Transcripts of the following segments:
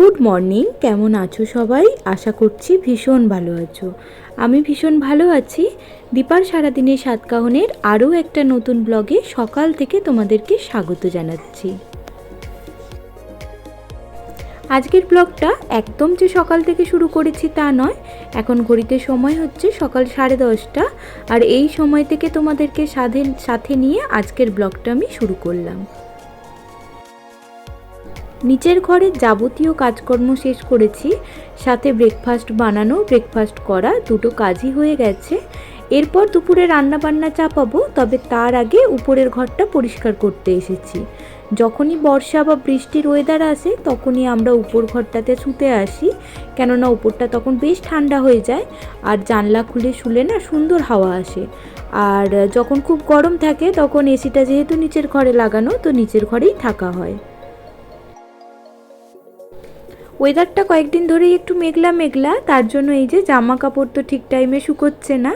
Good morning, কেমন আছো সবাই? আশা করছি ভীষণ ভালো আছো। আমি ভীষণ ভালো আছি। দীপার সারাদিনের সাতকাহনের আরও একটা নতুন ব্লগে সকাল থেকে তোমাদেরকে স্বাগত জানাচ্ছি। আজকের ব্লগটা একদম যে সকাল থেকে শুরু করেছি তা নয়। এখন ঘড়িতে সময় হচ্ছে সকাল সাড়ে দশটা। আর এই সময় থেকে তোমাদেরকে সাথে সাথে নিয়ে আজকের ব্লগটা আমি শুরু করলাম। নিচের ঘরের যাবতীয় কাজকর্ম শেষ করেছি, সাথে ব্রেকফাস্ট বানানো ব্রেকফাস্ট করা দুটো কাজই হয়ে গেছে। এরপর দুপুরে রান্না বান্না চাপাবো, তবে তার আগে উপরের ঘরটা পরিষ্কার করতে এসেছি। যখনই বর্ষা বা বৃষ্টির ওয়েদার আসে, তখনই আমরা উপর ঘরটাতে শুতে আসি, কেননা উপরটা তখন বেশ ঠান্ডা হয়ে যায়, আর জানলা খুলে শুলে না সুন্দর হাওয়া আসে। আর যখন খুব গরম থাকে, তখন এসিটা যেহেতু নিচের ঘরে লাগানো, তো নিচের ঘরেই থাকা হয়। ওয়েদারটা কয়েকদিন ধরেই একটু মেঘলা মেঘলা, তার জন্য এই যে জামা কাপড় তো ঠিক টাইমে শুকোচ্ছে না।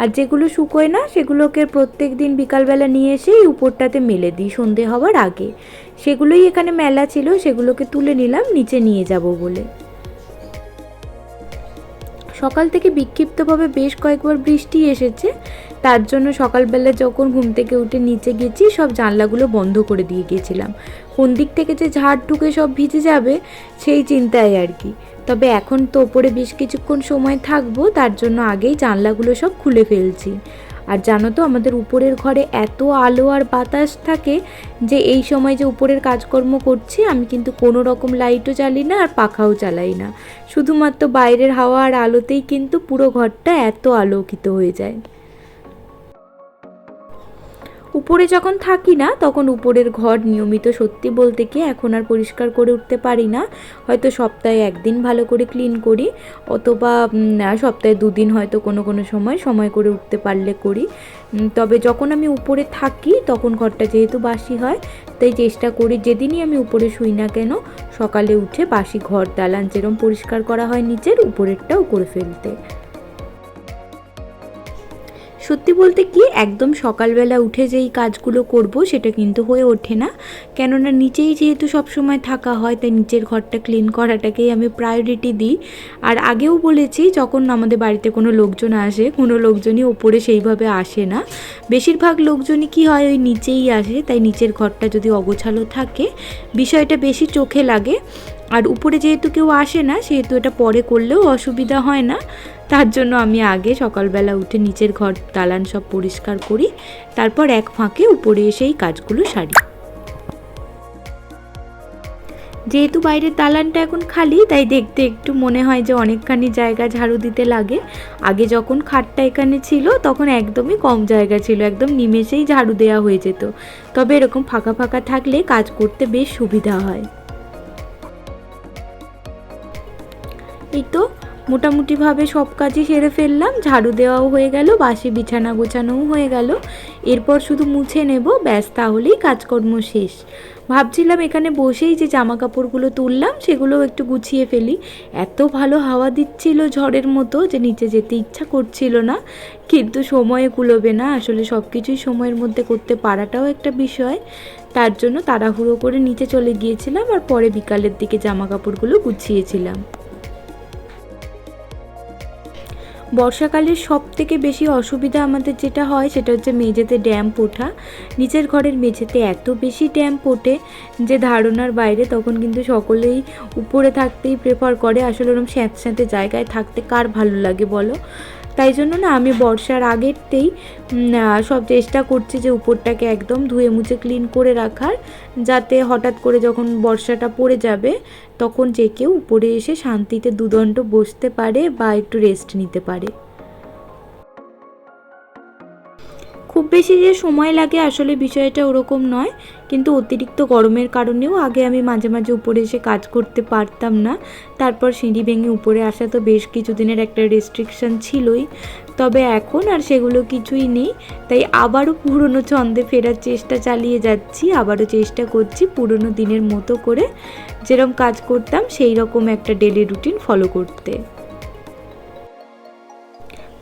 আর যেগুলো শুকোয় না, সেগুলোকে প্রত্যেক দিন বিকালবেলা নিয়ে এসেই উপরটাতে মেলে দিই সন্ধে হওয়ার আগে। সেগুলোই এখানে মেলা ছিল, সেগুলোকে তুলে নিলাম, নিচে নিয়ে যাব বলে। সকাল থেকে বিক্ষিপ্তভাবে বেশ কয়েকবার বৃষ্টি এসেছে। তার জন্য সকালবেলা যখন ঘুম থেকে উঠে নিচে গেছি, সব জানলাগুলো বন্ধ করে দিয়ে গেছিলাম। কোন দিক থেকে যে ঝাড় ঢুকে সব ভিজে যাবে, সেই চিন্তায় আর কি। তবে এখন তো ওপরে বেশ কিছুক্ষণ সময় থাকব, তার জন্য আগেই জানলাগুলো সব খুলে ফেলছি। আর জানো তো, আমাদের উপরের ঘরে এত আলো আর বাতাস থাকে যে এই সময় যে উপরের কাজকর্ম করছি, আমি কিন্তু কোনো রকম লাইটও জ্বালি না আর পাখাও চালাই না। শুধুমাত্র বাইরের হাওয়া আর আলোতেই কিন্তু পুরো ঘরটা এত আলোকিত হয়ে যায়। উপরে যখন থাকি না, তখন উপরের ঘর নিয়মিত সত্যি বলতে কি এখন আর পরিষ্কার করে উঠতে পারি না। হয়তো সপ্তাহে একদিন ভালো করে ক্লিন করি, অথবা সপ্তাহে দুদিন হয়তো কোনো কোনো সময় সময় করে উঠতে পারলে করি। তবে যখন আমি উপরে থাকি, তখন ঘরটা যেহেতু বাসি হয়, তাই চেষ্টা করি যেদিনই আমি উপরে শুই না কেন, সকালে উঠে বাসি ঘর দালান যেরম পরিষ্কার করা হয় নিচের, উপরেরটাও করে ফেলতে। সত্যি বলতে কি, একদম সকালবেলা উঠে যেই কাজগুলো করব সেটা কিন্তু হয়ে ওঠে না। কেননা নিচেই যেহেতু সব সময় থাকা হয়, তাই নিচের ঘরটা ক্লিন করাটাকেই আমি প্রায়োরিটি দিই। আর আগেও বলেছি, যখন আমাদের বাড়িতে কোনো লোকজন আসে, কোনো লোকজনই ওপরে সেইভাবে আসে না। বেশিরভাগ লোকজনই কি হয়, ওই নিচেই আসে, তাই নিচের ঘরটা যদি অগোছালো থাকে, বিষয়টা বেশি চোখে লাগে। আর উপরে যেহেতু কেউ আসে না, সেহেতু এটা পরে করলেও অসুবিধা হয় না। তার জন্য আমি আগে সকালবেলা উঠে নিচের ঘর দালান সব পরিষ্কার করি, তারপর এক ফাঁকে উপরে এসেই কাজগুলো সারি। যেহেতু বাইরের দালানটা এখন খালি, তাই দেখতে একটু মনে হয় যে অনেকখানি জায়গা ঝাড়ু দিতে লাগে। আগে যখন খাটটা এখানে ছিল, তখন একদমই কম জায়গা ছিল, একদম নিমেষেই ঝাড়ু দেওয়া হয়ে যেত। তবে এরকম ফাঁকা ফাঁকা থাকলে কাজ করতে বেশ সুবিধা হয়। এই তো। মোটামুটিভাবে সব কাজই সেরে ফেললাম, ঝাড়ু দেওয়াও হয়ে গেল, বাসি বিছানা গোছানোও হয়ে গেল। এরপর শুধু মুছে নেব, ব্যাস তাহলেই কাজকর্ম শেষ। ভাবছিলাম এখানে বসেই যে জামা কাপড়গুলো তুললাম, সেগুলোও একটু গুছিয়ে ফেলি। এত ভালো হাওয়া দিচ্ছিল ঝড়ের মতো যে নিচে যেতে ইচ্ছা করছিল না। কিন্তু সময়ে কুলোবে না, আসলে সব কিছুই সময়ের মধ্যে করতে পারাটাও একটা বিষয়। তার জন্য তাড়াহুড়ো করে নিচে চলে গিয়েছিলাম আর পরে বিকালের দিকে জামা কাপড়গুলো গুছিয়েছিলাম। বর্ষাকালের সব থেকে বেশি অসুবিধা আমাদের যেটা হয়, সেটা হচ্ছে মেঝেতে ড্যাম্প ওঠা নিচের ঘরের মেঝেতে এত বেশি ড্যাম্প ওঠে যে ধারণার বাইরে তখন কিন্তু সকলেই উপরে থাকতেই প্রেফার করে। আসলে ওরকম স্যাঁত স্যাঁতে জায়গায় থাকতে কার ভালো লাগে বলো? তাই জন্য না আমি বর্ষার আগেরতেই সব চেষ্টা করছি যে উপরটাকে একদম ধুয়ে মুছে ক্লিন করে রাখার, যাতে হঠাৎ করে যখন বর্ষাটা পড়ে যাবে, তখন যে কেউ উপরে এসে শান্তিতে দুদণ্ড বসতে পারে বা একটু রেস্ট নিতে পারে। খুব বেশি যে সময় লাগে আসলে বিষয়টা ওরকম নয়। কিন্তু অতিরিক্ত গরমের কারণেও আগে আমি মাঝে মাঝে উপরে এসে কাজ করতে পারতাম না। তারপর সিঁড়ি ভেঙে উপরে আসা তো বেশ কিছুদিনের একটা রেস্ট্রিকশন ছিলই। তবে এখন আর সেগুলো কিছুই নেই। তাই আবারও পুরনো ছন্দে ফেরার চেষ্টা চালিয়ে যাচ্ছি, আবারও চেষ্টা করছি পুরনো দিনের মতো করে। যেরকম কাজ করতাম সেই রকম একটা ডেলি রুটিন ফলো করতে।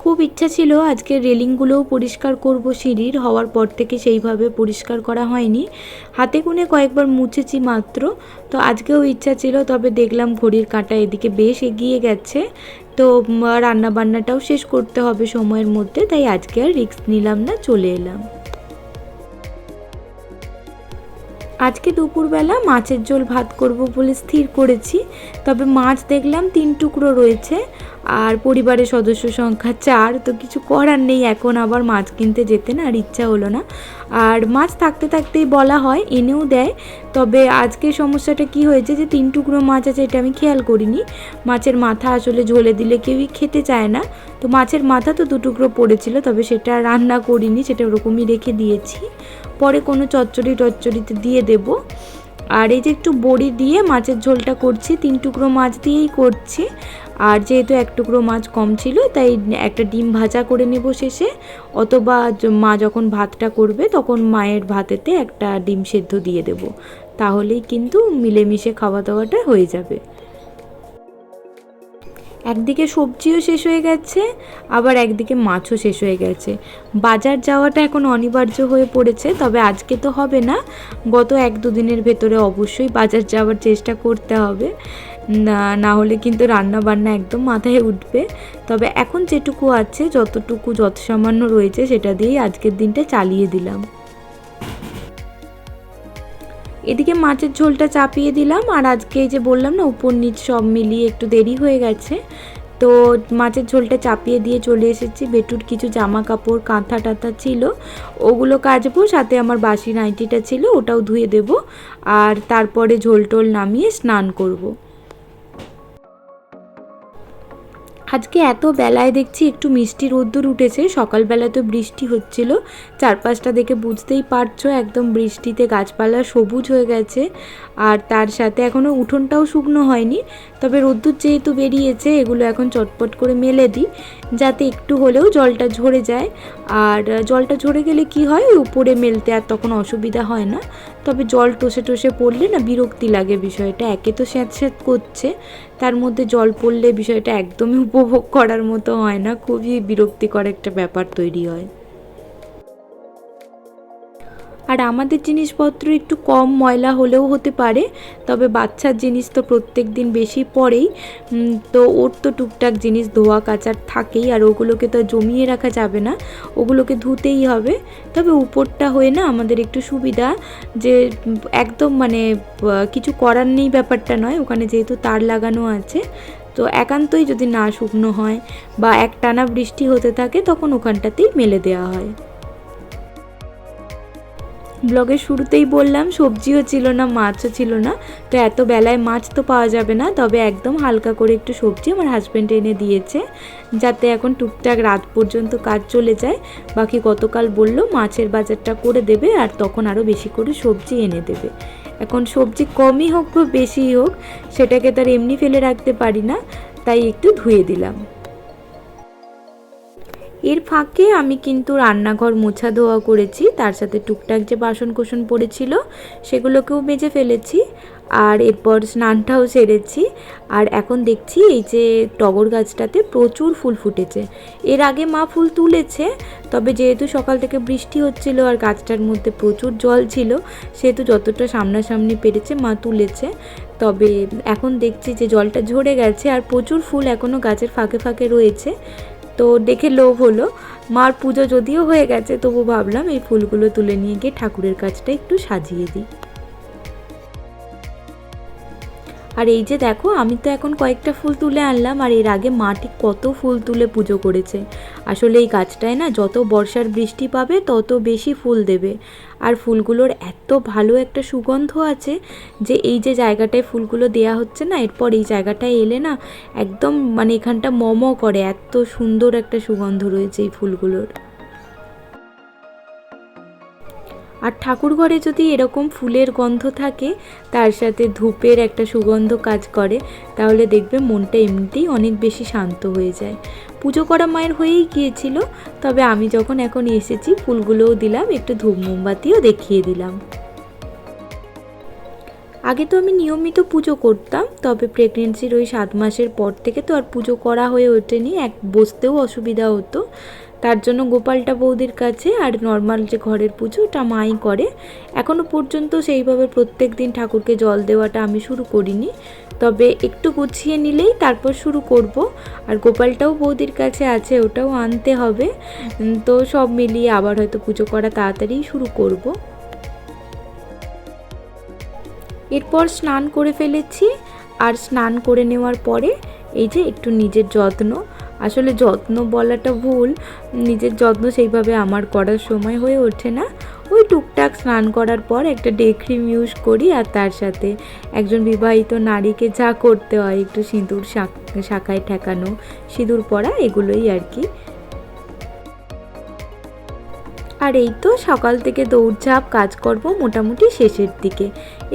খুব ইচ্ছা ছিল আজকে রেলিংগুলোও পরিষ্কার করব সিঁড়ির, হওয়ার পর থেকে সেইভাবে পরিষ্কার করা হয়নি। হাতে গুনে কয়েকবার মুছেছি মাত্র, তো আজকেও ইচ্ছা ছিল, তবে দেখলাম ঘড়ির কাঁটা এদিকে বেশ এগিয়ে গেছে। তো রান্না বান্নাটাও শেষ করতে হবে সময়ের মধ্যে, তাই আজকে আর রিস্ক নিলাম না, চলে এলাম। আজকে দুপুরবেলা মাছের ঝোল ভাত করব বলে স্থির করেছি, তবে মাছ দেখলাম তিন টুকরো রয়েছে। আর পরিবারের সদস্য সংখ্যা চার, তো কিছু করার নেই। এখন আবার মাছ কিনতে যেতে না, আর ইচ্ছা হলো না। আর মাছ থাকতে থাকতেই বলা হয়, এনেও দেয়। তবে আজকে সমস্যাটা কি হয়েছে যে, তিন টুকরো মাছ আছে, এটা আমি খেয়াল করিনি। মাছের মাথা আসলে ঝোলে দিলে কেউই খেতে চায় না। তো মাছের মাথা তো দু টুকরো পড়েছিল, তবে সেটা রান্না করিনি, সেটা ওরকমই রেখে দিয়েছি। পরে কোনো চচ্চড়ি টচ্চড়িতে দিয়ে দেব। আর এই যে একটু বড়ি দিয়ে মাছের ঝোলটা করছি, তিন টুকরো মাছ দিয়েই করছি। আর যেহেতু এক টুকরো মাছ কম ছিল, তাই একটা ডিম ভাজা করে নেব শেষে। অথবা মা যখন ভাতটা করবে, তখন মায়ের ভাতেতে একটা ডিম সেদ্ধ দিয়ে দেব। তাহলেই কিন্তু মিলেমিশে খাওয়া দাওয়াটা হয়ে যাবে। একদিকে সবজিও শেষ হয়ে গেছে, আবার একদিকে মাছও শেষ হয়ে গেছে। বাজার যাওয়াটা এখন অনিবার্য হয়ে পড়েছে, তবে আজকে তো হবে না। গত এক দুদিনের ভেতরে অবশ্যই বাজার যাওয়ার চেষ্টা করতে হবে। না না হলে কিন্তু রান্না বান্না একদম মাথায় উঠবে। তবে এখন যেটুকু আছে, যতটুকু যত সামান্য রয়েছে, সেটা দিয়েই আজকের দিনটা চালিয়ে দিলাম। এদিকে মাছের ঝোলটা চাপিয়ে দিলাম, আর আজকে যে বললাম না, উপর নিচ সব মিলিয়ে একটু দেরি হয়ে গেছে। তো মাছের ঝোলটা চাপিয়ে দিয়ে চলে এসেছি। বেটুর কিছু জামা কাপড় কাঁথা টাথা ছিল, ওগুলো কাচবো, সাথে আমার বাসি নাইটিটা ছিল, ওটাও ধুয়ে দেব, আর তারপরে ঝোল টোল নামিয়ে স্নান করব। আজকে এত বেলায় দেখছি একটু মিষ্টি রোদ্দুর উঠেছে। সকালবেলা তো বৃষ্টি হচ্ছিল। চারপাশটা দেখে বুঝতেই পারছ, একদম বৃষ্টিতে গাছপালা সবুজ হয়ে গেছে। আর তার সাথে এখনও উঠোনটাও শুকনো হয়নি। তবে রোদ্দুর যেহেতু বেরিয়েছে, এগুলো এখন চটপট করে মেলে দিই, যাতে একটু হলেও জলটা ঝরে যায়। আর জলটা ঝরে গেলে কি হয়? উপরে মেলতে আর তখন অসুবিধা হয় না। তবে জল টসে টসে পড়লে না বিরক্তি লাগে বিষয়টা। একে তো স্যাঁত স্যাঁত করছে। তার মধ্যে জল পড়লে বিষয়টা একদমই উপভোগ করার মতো হয় না। খুবই বিরক্তিকর একটা ব্যাপার তৈরি হয়। আর আমাদের জিনিসপত্র একটু কম ময়লা হলেও হতে পারে, তবে বাচ্চার জিনিস তো প্রত্যেক দিন বেশি পরেই তো ওর তো টুকটাক জিনিস ধোয়া কাচার থাকেই, আর ওগুলোকে তো জমিয়ে রাখা যাবে না, ওগুলোকে ধুতেই হবে। তবে উপরটা হয়ে না আমাদের একটু সুবিধা যে, একদম মানে কিছু করার নেই ব্যাপারটা নয়, ওখানে যেহেতু তার লাগানো আছে। তো একান্তই যদি না শুকনো হয় বা একটানা বৃষ্টি হতে থাকে, তখন ওখানটাতেই মেলে দেওয়া হয়। ব্লগের শুরুতেই বললাম, সবজিও ছিল না, মাছও ছিল না। তো এত বেলায় মাছ তো পাওয়া যাবে না, তবে একদম হালকা করে একটু সবজি আমার হাজব্যান্ড এনে দিয়েছে, যাতে এখন টুকটাক রাত পর্যন্ত কাজ চলে যায়। বাকি গতকাল বলল মাছের বাজারটা করে দেবে আর তখন আরও বেশি করে সবজি এনে দেবে। এখন সবজি কমই হোক বা বেশিই হোক, সেটাকে তার এমনি ফেলে রাখতে পারি না, তাই একটু ধুয়ে দিলাম। এর ফাঁকে আমি কিন্তু রান্নাঘর মোছা ধোয়া করেছি, তার সাথে টুকটাক যে বাসন কোসন পড়েছিল সেগুলোকেও মেজে ফেলেছি আর এরপর স্নানটাও সেরেছি। আর এখন দেখছি এই যে টগর গাছটাতে প্রচুর ফুল ফুটেছে। এর আগে মা ফুল তুলেছে, তবে যেহেতু সকাল থেকে বৃষ্টি হচ্ছিল আর গাছটার মধ্যে প্রচুর জল ছিল, সেহেতু যতটা সামনাসামনি পেরেছে মা তুলেছে। তবে এখন দেখছি যে জলটা ঝরে গেছে আর প্রচুর ফুল এখনও গাছের ফাঁকে ফাঁকে রয়েছে। তো দেখে লোভ হলো। মার পুজো যদিও হয়ে গেছে, তবু ভাবলাম এই ফুলগুলো তুলে নিয়ে গিয়ে ঠাকুরের কাজটা একটু সাজিয়ে দিই। আর এই যে দেখো, আমি তো এখন কয়েকটা ফুল তুলে আনলাম, আর এর আগে মাটি কত ফুল তুলে পুজো করেছে। আসলে এই গাছটায় না যত বর্ষার বৃষ্টি পাবে, তত বেশি ফুল দেবে। আর ফুলগুলোর এত ভালো একটা সুগন্ধ আছে যে এই যে জায়গাটায় ফুলগুলো দেয়া হচ্ছে না, এরপর এই জায়গাটায় এলে না একদম মানে এখানটা মম করে, এত সুন্দর একটা সুগন্ধ রয়েছে এই ফুলগুলোর। আর ঠাকুর ঘরে যদি এরকম ফুলের গন্ধ থাকে, তার সাথে ধূপের একটা সুগন্ধ কাজ করে, তাহলে দেখবে মনটা এমনিতেই অনেক বেশি শান্ত হয়ে যায়। পুজো করা মায়ের হয়েই গিয়েছিল, তবে আমি যখন এখন এসেছি, ফুলগুলোও দিলাম, একটু ধূপ মোমবাতিও দেখিয়ে দিলাম। আগে তো আমি নিয়মিত পুজো করতাম, তবে প্রেগনেন্সির ওই সাত মাসের পর থেকে তো আর পুজো করা হয়ে ওঠেনি, এক, বসতেও অসুবিধা হতো। তার জন্য গোপালটা বৌদির কাছে আর নর্মাল যে ঘরের পুজো ওটা মাই করে। এখনও পর্যন্ত সেইভাবে প্রত্যেক দিন ঠাকুরকে জল দেওয়াটা আমি শুরু করিনি। তবে একটু গুছিয়ে নিলেই তারপর শুরু করব। আর গোপালটাও বৌদির কাছে আছে, ওটাও আনতে হবে। তো সব মিলিয়ে আবার হয়তো পুজো করা তাড়াতাড়ি শুরু করব। এরপর স্নান করে ফেলেছি। আর স্নান করে নেওয়ার পরে এই যে একটু নিজের যত্ন আসলে যত্ন বলাটা ভুল, নিজের যত্ন সেইভাবে আমার করার সময় হয়ে ওঠে না। ওই টুকটাক স্নান করার পর একটা ডে ক্রিম ইউজ করি আর তার সাথে একজন বিবাহিত নারীকে যা করতে হয়, একটু সিঁদুর শাখায় ঠেকানো, সিঁদুর পরা, এগুলোই আর কি। আর এই তো সকাল থেকে দৌড়ঝাঁপ কাজকর্ম মোটামুটি শেষের দিকে।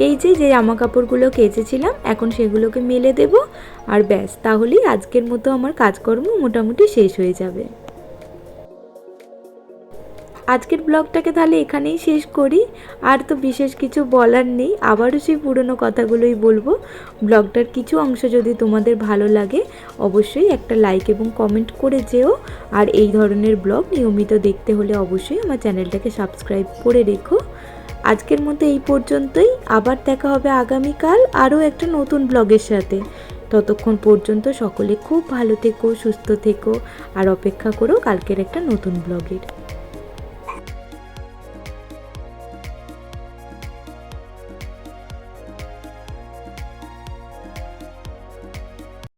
এই যে যে জামা কাপড়গুলো কেচেছিলাম, এখন সেগুলোকে মেলে দেব। আর ব্যাস, তাহলেই আজকের মতো আমার কাজকর্ম মোটামুটি শেষ হয়ে যাবে। আজকের ব্লগটাকে তাহলে এখানেই শেষ করি। আর তো বিশেষ কিছু বলার নেই, আবারও সেই পুরনো কথাগুলোই বলব। ব্লগটার কিছু অংশ যদি তোমাদের ভালো লাগে, অবশ্যই একটা লাইক এবং কমেন্ট করে যেও। আর এই ধরনের ব্লগ নিয়মিত দেখতে হলে অবশ্যই আমার চ্যানেলটাকে সাবস্ক্রাইব করে রেখো। আজকের মতো এই পর্যন্তই, আবার দেখা হবে আগামীকাল আরও একটা নতুন ব্লগের সাথে। ততক্ষণ পর্যন্ত সকলে খুব ভালো থেকো, সুস্থ থেকো, আর অপেক্ষা করো কালকের একটা নতুন ব্লগের।